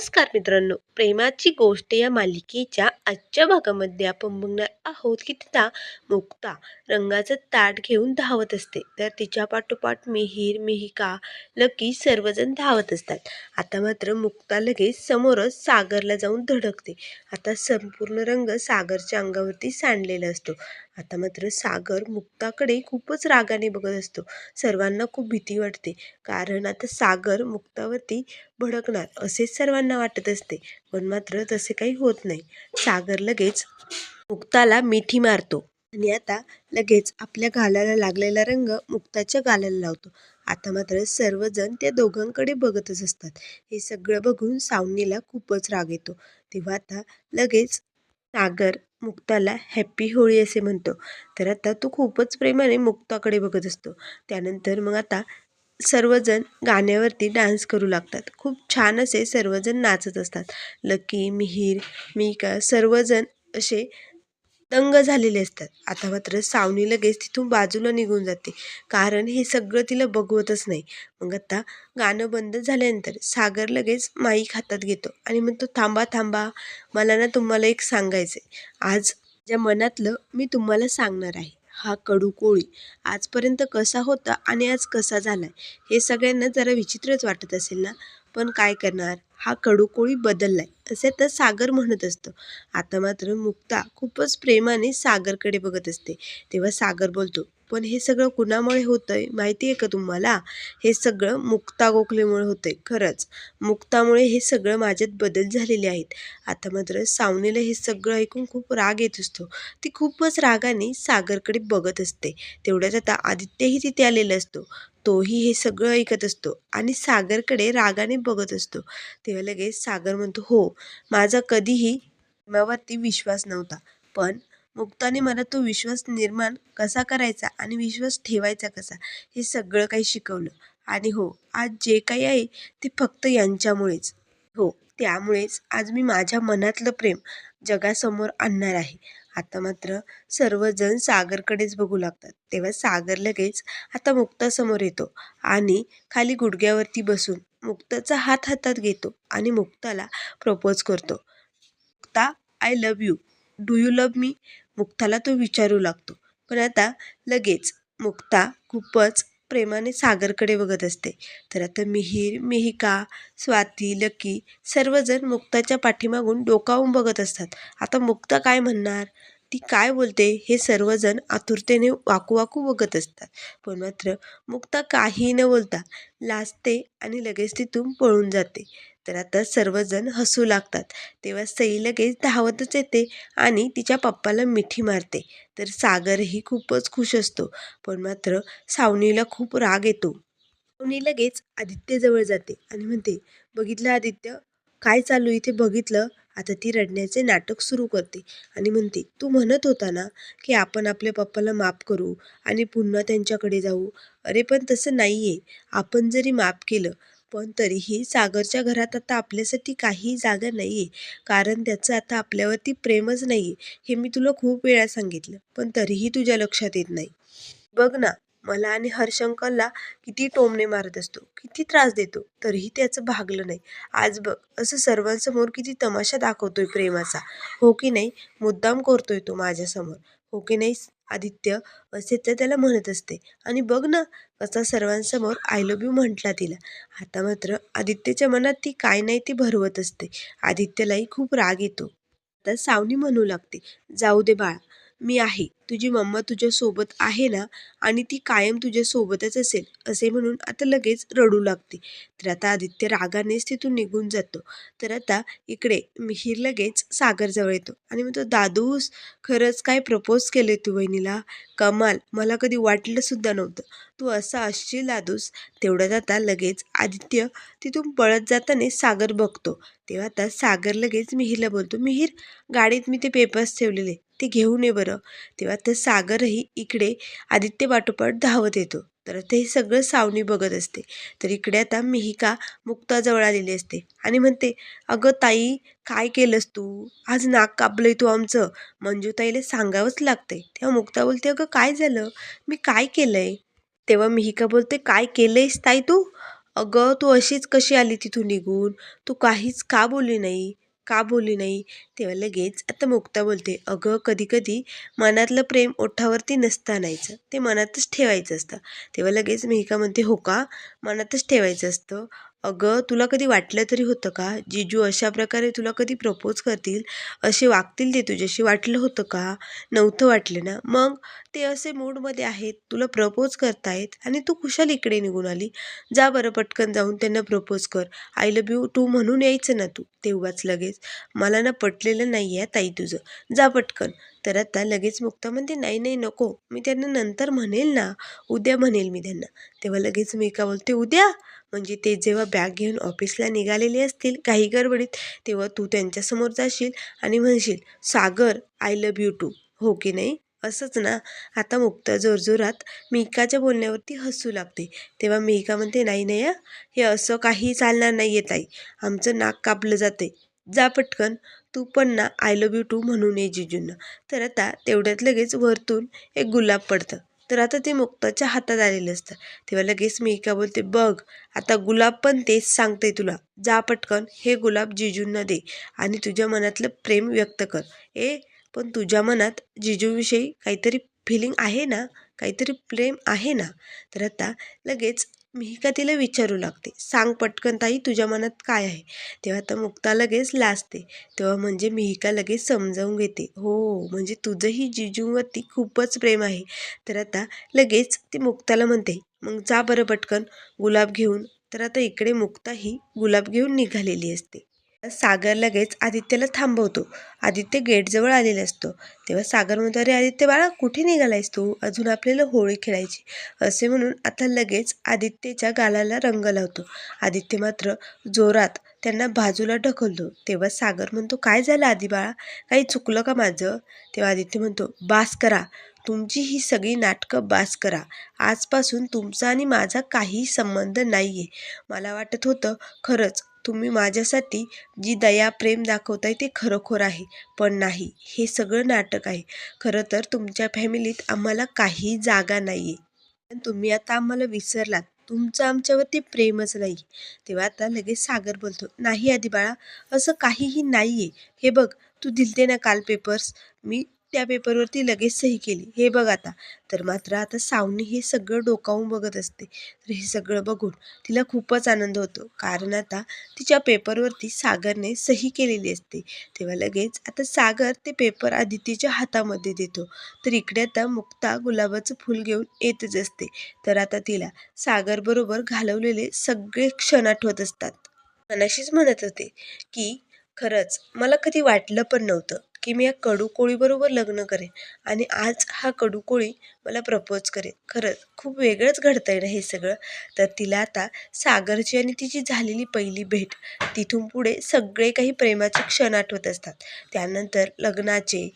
नमस्कार मित्रांनो. प्रेमाची गोष्ट या मालिकेच्या आजच्या भागामध्ये आपण बघणार आहोत की तिथं मुक्ता रंगाचं ताट घेऊन धावत असते. तर तिच्या पाठोपाठ मिहीर मिहिका लकी सर्वजण धावत असतात. आता मात्र मुक्ता लगेच समोरच सागरला जाऊन धडकते. आता संपूर्ण रंग सागरच्या अंगावरती सांडलेला असतो. आता मात्र सागर मुक्ताकडे खूपच रागाने बघत असतो. सर्वांना खूप भीती वाटते. कारण आता सागर मुक्तावरती भडकणार असेच सर्वांना वाटत असते. पण मात्र तसे काही होत नाही. सागर लगेच मुक्ताला मिठी मारतो. आणि आता लगेच आपल्या गालाला लागलेला रंग मुक्ताच्या गालाला लावतो. आता मात्र सर्वजण त्या दोघांकडे बघतच असतात. हे सगळं बघून सावनीला खूपच राग येतो. तेव्हा आता लगेच सागर मुक्ताला हॅप्पी होळी असे म्हणतो. तर आता तो खूपच प्रेमाने मुक्ताकडे बघत असतो. त्यानंतर मग आता सर्वजण गाण्यावरती डान्स करू लागतात. खूप छान असे सर्वजण नाचत असतात. लकी मिहीर मिका सर्वजण असे दंग झालेले असतात. आता मात्र सावनी लगेच तिथून बाजूला निघून जाते. कारण हे सगळं तिला बघवतच नाही. मग आता गाणं बंद झाल्यानंतर सागर लगेच माईक हातात घेतो आणि म्हणतो थांबा थांबा. मला ना तुम्हाला एक सांगायचं आहे आज ज्या मनातलं मी तुम्हाला सांगणार आहे हा कडू कोळी आजपर्यंत कसा होता आणि आज कसा झाला हे सगळ्यांना जरा विचित्रच वाटत असेल ना? पण काय करणार? हा कडू कोळी बदललाय. तसे तर सागर म्हणत असतो. आता मात्र मुक्ता खूपच प्रेमाने सागरकडे बघत असते. तेव्हा सागर बोलतो पण हे सगळं कुणामुळे होतं आहे माहिती आहे का तुम्हाला? हे सगळं मुक्ता गोखलेमुळे होतं आहे खरंच. मुक्तामुळे हे सगळं माझ्यात बदल झालेले आहेत. आता मात्र सावनीला हे सगळं ऐकून खूप राग येत असतो. ती खूपच रागाने सागरकडे बघत असते. तेवढ्यात आता आदित्यही तिथे आलेला असतो. तोही हे सगळं ऐकत असतो आणि सागरकडे रागाने बघत असतो. तेव्हा लगेच सागर म्हणतो हो माझा कधीही प्रेमावरती विश्वास नव्हता. पण मुक्ताने मला तो विश्वास निर्माण कसा करायचा आणि विश्वास ठेवायचा कसा हे सगळं काही शिकवलं. आणि हो आज जे काही आहे ते फक्त यांच्यामुळेच. हो त्यामुळेच आज मी माझ्या मनातलं प्रेम जगासमोर आणणार आहे. आता मात्र सर्वजण सागरकडेच बघू लागतात. तेव्हा सागर लगेच आता मुक्तासमोर येतो आणि खाली गुडघ्यावरती बसून मुक्ताचा हात हातात घेतो आणि मुक्ताला प्रपोज करतो. Mukta I love you do you love me मुक्ताला तो विचारू लागतो. पण आता लगेच मुक्ता खूपच प्रेमाने सागरकडे बघत असते. तर आता मिहीर मिहिका स्वाती लकी सर्वजण मुक्ताच्या पाठीमागून डोकावून बघत असतात. आता मुक्ता काय म्हणणार? ती काय बोलते? हे सर्वजण आतुरतेने वाकू वाकू बघत असतात. पण मात्र मुक्ता काही न बोलता लाजते आणि लगेच तिथून पळून जाते. तर आता सर्वजण हसू लागतात. तेव्हा सई लगेच धावतच येते आणि तिच्या पप्पाला मिठी मारते. तर सागरही खूपच खुश असतो पण मात्र सावनीला खूप राग येतो. सावनी लगेच आदित्यजवळ जाते आणि म्हणते बघितलं आदित्य काय चालू इथे बघितलं? आता ती रडण्याचे नाटक सुरू करते. आणि म्हणते तू म्हणत होता ना की आपण आपल्या पप्पाला माफ करू आणि पुन्हा त्यांच्याकडे जाऊ? अरे पण तसं नाही आहे आपण जरी माफ केलं पण तरीही सागरच्या घरात आता आपल्यासाठी काही जागा नाही आहे कारण त्याचं आता आपल्यावरती प्रेमच नाही आहे हे मी तुला खूप वेळा सांगितलं पण तरीही तुझ्या लक्षात येत नाही. बघ ना मला आणि हर्षंकरला किती टोमणे मारत असतो किती त्रास देतो तरीही त्याचं भागलं नाही. आज बघ असं सर्वांसमोर किती तमाशा दाखवतोय प्रेमाचा. हो की नाही? मुद्दाम करतोय तो माझ्यासमोर. हो की नाही? आदित्य असे तर त्याला म्हणत असते. आणि बघ ना असा सर्वांसमोर आय लव्ह यू म्हटला तिला. आता मात्र आदित्यच्या मनात ती काय नाही ती भरवत असते. आदित्यलाही खूप राग येतो. तर सावनी म्हणू लागते जाऊ दे बाळा मी आहे. तुझी मम्मा तुझ्यासोबत आहे ना आणि ती कायम तुझ्यासोबतच असेल असे म्हणून आता लगेच रडू लागते. तर आता आदित्य रागानेच तिथून निघून जातो. तर आता इकडे मिहीर लगेच सागरजवळ येतो आणि म्हणतो दादूस खरंच काय प्रपोज केले तू वहिनीला? कमाल मला कधी वाटलंसुद्धा नव्हतं. तू असा असशील दादूस तेवढ्यात आता लगेच आदित्य तिथून पळत जाताना सागर बघतो. तेव्हा आता सागर लगेच मिहीरला बोलतो मिहीर गाडीत मी ते पेपर्स ठेवलेले ते घेऊन ये बरं. तेव्हा तर सागरही इकडे आदित्य पाठोपाठ धावत येतो. तर ते सगळं सावनी बघत असते. तर इकडे आता मिहिका मुक्ताजवळ आलेली असते आणि म्हणते अगं ताई काय केलंस तू? आज नाक कापलंय तू आमचं. मंजूताईला सांगावंच लागतंय. तेव्हा मुक्ता बोलते अगं काय झालं? मी काय केलंय? तेव्हा मिहिका बोलते काय केलंयस ताई तू? अगं तू अशीच कशी आली तिथून निघून? तू काहीच का बोलली नाही? का बोलली नाही? तेव्हा लगेच आता मुक्ता बोलते अगं कधी कधी मनातलं प्रेम ओठावरती नसता आणायचं ते मनातच ठेवायचं असतं. तेव्हा लगेच मेहिका म्हणते हो का? मनातच ठेवायचं असतं. अगं तुला कधी वाटलं तरी होतं का? जिजू अशा प्रकारे तुला कधी प्रपोज करतील? असे वागतील ते तुझ्याशी वाटलं होतं का? नव्हतं वाटलं ना? मग ते असे मूडमध्ये आहेत तुला प्रपोज करतायत आणि तू कुशाल इकडे निघून आली. जा बरं पटकन जाऊन त्यांना प्रपोज कर. आय लव्ह यू टू म्हणून यायचं ना तू? तेव्हाच लगेच. मला ना पटलेलं नाही आहे ताई तुझं. जा पटकन. तर आता लगेच मुक्ता म्हणते नाही नाही नको. मी त्यांना नंतर म्हणेल ना. उद्या म्हणेल मी त्यांना. तेव्हा लगेच मी का बोलते उद्या? म्हणजे ते जेव्हा बॅग घेऊन ऑफिसला निघालेले असतील काही गडबडीत तेव्हा तू त्यांच्यासमोर जाशील आणि म्हणशील Sagar I love you too हो की नाही? असंच ना आता मुक्ता जोरजोरात मिकाच्या बोलण्यावरती हसू लागते. तेव्हा मिका म्हणते नाही नाही हे असं काही चालणार नाही येत आई आमचं नाक कापलं जाते जा पटकन. तू पण ना आय लव्ह यू टू म्हणून ये जिजूंना. तर आता तेवढ्यात लगेच वरतून एक गुलाब पडतं. तर आता ते मुक्ताच्या हातात आलेलं असतं. तेव्हा लगेच मिका बोलते बघ आता गुलाब पण तेच सांगते तुला. जा पटकन. हे गुलाब जिजूंना दे आणि तुझ्या मनातलं प्रेम व्यक्त कर. ए पण तुझ्या मनात जिजूविषयी काहीतरी फिलिंग आहे ना? काहीतरी प्रेम आहे ना? तर आता लगेच मिहिका तिला विचारू लागते. सांग पटकन ताई तुझ्या मनात काय आहे? तेव्हा आता मुक्ता लगेच लाजते. तेव्हा म्हणजे मिहिका लगेच समजावून घेते. हो म्हणजे तुझंही जिजूवरती खूपच प्रेम आहे. तर आता लगेच ती मुक्ताला म्हणते मग जा बरं पटकन गुलाब घेऊन. तर आता इकडे मुक्ता ही गुलाब घेऊन निघालेली असते. सागर लगेच आदित्यला थांबवतो. आदित्य गेटजवळ आलेला असतो. तेव्हा सागर म्हणतो अरे आदित्य बाळा कुठे निघालायस तू? अजून आपल्याला होळी खेळायची. असे म्हणून आता लगेच आदित्यच्या गालाला रंग लावतो. आदित्य मात्र जोरात त्यांना बाजूला ढकलतो. तेव्हा सागर म्हणतो काय झालं आधी बाळा? काही चुकलं का माझं? तेव्हा आदित्य म्हणतो बास करा. तुमची ही सगळी नाटकं बास करा. आजपासून तुमचा आणि माझा काही संबंध नाही आहे मला वाटत होतं खरंच तुम्ही माझ्यासाठी जी दया प्रेम दाखवताय ते खरोखर आहे पण नाही हे सगळं नाटक आहे. खरं तर तुमच्या फॅमिलीत आम्हाला काही जागा नाही आहे तुम्ही आता आम्हाला विसरलात. तुमचं आमच्यावरती प्रेमच नाही. तेव्हा आता लगेच सागर बोलतो नाही आधी बाळा असं काहीही नाही आहे हे बघ तू दिलते ना काल पेपर्स मी त्या पेपरवरती लगेच सही केली. हे बघ आता. तर मात्र आता सावनी हे सगळं डोकावून बघत असते. तर हे सगळं बघून तिला खूपच आनंद होतो. कारण आता तिच्या पेपरवरती सागरने सही केलेली असते. तेव्हा लगेच आता सागर ते पेपर आदितीच्या हातामध्ये देतो. तर इकडे आता मुक्ता गुलाबाचं फूल घेऊन येतच असते. तर आता तिला सागरबरोबर घालवलेले सगळे क्षण आठवत असतात. मनाशीच म्हणत होते की खरंच मला कधी वाटलं पण नव्हतं. की मी या कडू कोळीबरोबर लग्न करेन आणि आज हा कडू कोळी मला प्रपोज करेन खरंच खूप वेगळंच घडतंय ना हे सगळं. तर तिला आता सागरची आणि तिची झालेली पहिली भेट तिथून पुढे सगळे काही प्रेमाचे क्षण आठवत असतात. त्यानंतर लग्नाचे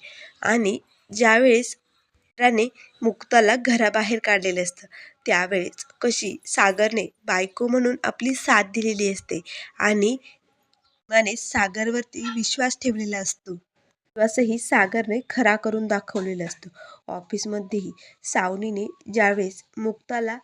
आणि ज्यावेळेस राने मुक्ताला घराबाहेर काढलेलं असतं त्यावेळेस कशी सागरने बायको म्हणून आपली साथ दिलेली असते आणि माने सागरवरती विश्वास ठेवलेला असतो. विश्वासही सागरने खरा करून दाखवलेला असतो. ऑफिसमध्येही सावनीने ज्यावेळेस मुक्ताला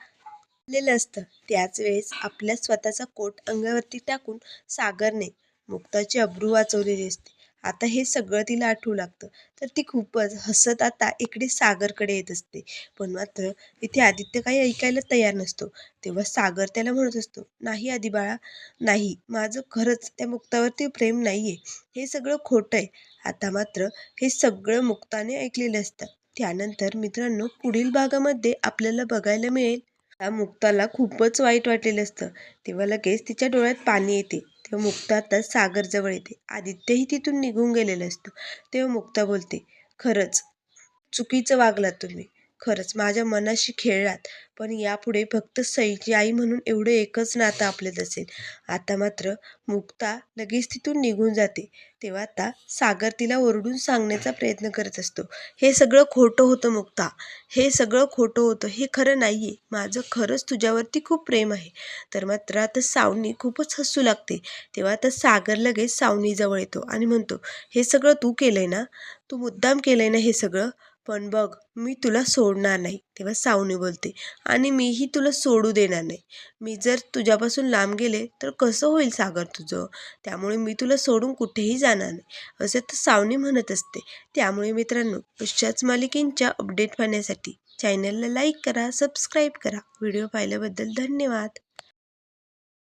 लेलं असतं त्याच वेळेस आपल्या स्वतःचा कोट अंगावरती टाकून सागरने मुक्ताची अब्रू वाचवलेली असते. आता हे सगळं तिला आठवू लागतं. तर ती खूपच हसत आता इकडे सागरकडे येत असते. पण मात्र इथे आदित्य काही ऐकायला तयार नसतो. तेव्हा सागर त्याला म्हणत असतो नाही आधी बाळा नाही. माझं खरंच त्या मुक्तावरती प्रेम नाही आहे हे सगळं खोटं आहे. आता मात्र हे सगळं मुक्ताने ऐकलेलं असतं. त्यानंतर मित्रांनो पुढील भागामध्ये आपल्याला बघायला मिळेल. त्या मुक्ताला खूपच वाईट वाटलेलं असतं. तेव्हा लगेच तिच्या डोळ्यात पाणी येते. तेव्हा मुक्ता आता सागरजवळ येते. आदित्यही तिथून निघून गेलेलं असतं. तेव्हा मुक्ता बोलते खरंच चुकीचं वागलात तुम्ही. खरंच माझ्या मनाशी खेळलात पण यापुढे फक्त सईची आई म्हणून एवढं एकच नातं आपल्यात असेल आता मात्र मुक्ता लगेच तिथून निघून जाते. तेव्हा आता सागर तिला ओरडून सांगण्याचा प्रयत्न करत असतो. हे सगळं खोटं होतं मुक्ता. हे सगळं खोटं होतं. हे खरं नाही आहे माझं खरंच तुझ्यावरती खूप प्रेम आहे. तर मात्र आता सावनी खूपच हसू लागते. तेव्हा आता सागर लगेच सावनीजवळ येतो आणि म्हणतो हे सगळं तू केलं आहे ना? तू मुद्दाम केलं आहे ना हे सगळं? पण बघ मी तुला सोडणार नाही तेव्हा सावनी बोलते. आणि मीही तुला सोडू देणार नाही. मी जर तुझ्यापासून लांब गेले तर कसं होईल सागर तुझं? त्यामुळे मी तुला सोडून कुठेही जाणार नाही. असे तर सावनी म्हणत असते. त्यामुळे मित्रांनो अशाच मालिकेंच्या अपडेट पाहण्यासाठी चॅनलला लाईक करा सबस्क्राईब करा. व्हिडिओ पाहिल्याबद्दल धन्यवाद.